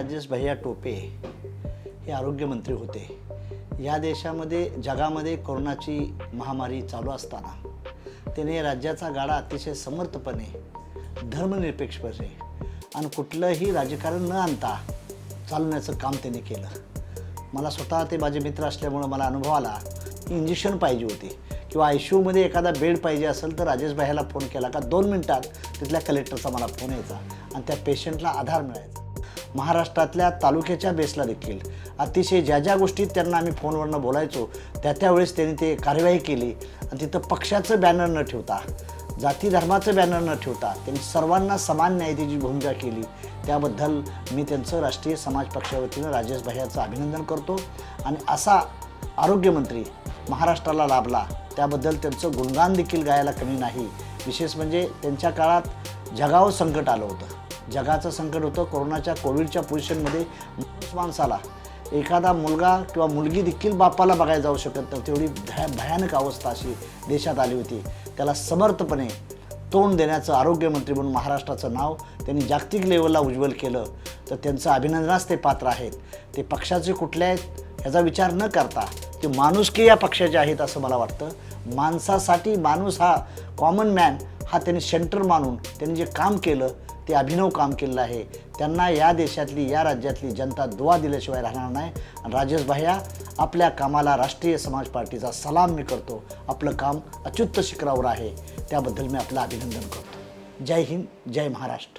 राजेश भैया टोपे हे आरोग्यमंत्री होते. या देशामध्ये जगामध्ये कोरोनाची महामारी चालू असताना त्याने राज्याचा गाडा अतिशय समर्थपणे धर्मनिरपेक्षपणे आणि कुठलंही राजकारण न आणता चालवण्याचं काम त्याने केलं. मला स्वतः ते माझे मित्र असल्यामुळं मला अनुभव आला. की इंजेक्शन पाहिजे होती किंवा आय सी यूमध्ये एखादा बेड पाहिजे असेल तर राजेश भाईला फोन केला का दोन मिनटात तिथल्या कलेक्टरचा मला फोन यायचा आणि त्या पेशंटला आधार मिळायचा. महाराष्ट्रातल्या तालुक्याच्या बेसला देखील. अतिशय ज्या ज्या गोष्टीत त्यांना आम्ही फोनवरनं बोलायचो त्या त्यावेळेस त्यांनी ते कार्यवाही केली आणि तिथं पक्षाचं बॅनर न ठेवता जाती धर्माचं बॅनर न ठेवता त्यांनी सर्वांना समान न्यायाची भूमिका केली. त्याबद्दल मी त्यांचं राष्ट्रीय समाज पक्षावतीनं राजेश भैयाचं अभिनंदन करतो आणि असा आरोग्यमंत्री महाराष्ट्राला लाभला त्याबद्दल त्यांचं गुणगान देखील गायला कमी नाही. विशेष म्हणजे त्यांच्या काळात जगाव संकट आलं होतं. जगाचं संकट होतं. कोरोनाच्या कोविडच्या पोझिशनमध्ये माणसाला एखादा मुलगा किंवा मुलगी देखील बापाला बघायला जाऊ शकत नव्हती. एवढी भया भयानक अवस्था अशी देशात आली होती. त्याला समर्थपणे तोंड देण्याचं आरोग्यमंत्री म्हणून महाराष्ट्राचं नाव त्यांनी जागतिक लेवलला उज्ज्वल केलं. तर त्यांचं अभिनंदनास ते पात्र आहेत. ते पक्षाचे कुठले आहेत ह्याचा विचार न करता ते माणुसकी या पक्षाचे आहेत असं मला वाटतं. माणसासाठी माणूस हा कॉमन मॅन हा त्यांनी सेंटर मानून त्यांनी जे काम केलं ते अभिनव काम केलेलं आहे. त्यांना या देशातली या राज्यातली जनता दुवा दिल्याशिवाय राहणार नाही. आणि राजेश भाया आपल्या कामाला राष्ट्रीय समाज पार्टीचा सलाम मी करतो. आपलं काम अच्युत शिखरावर आहे. त्याबद्दल मी आपलं अभिनंदन करतो. जय हिंद जय महाराष्ट्र.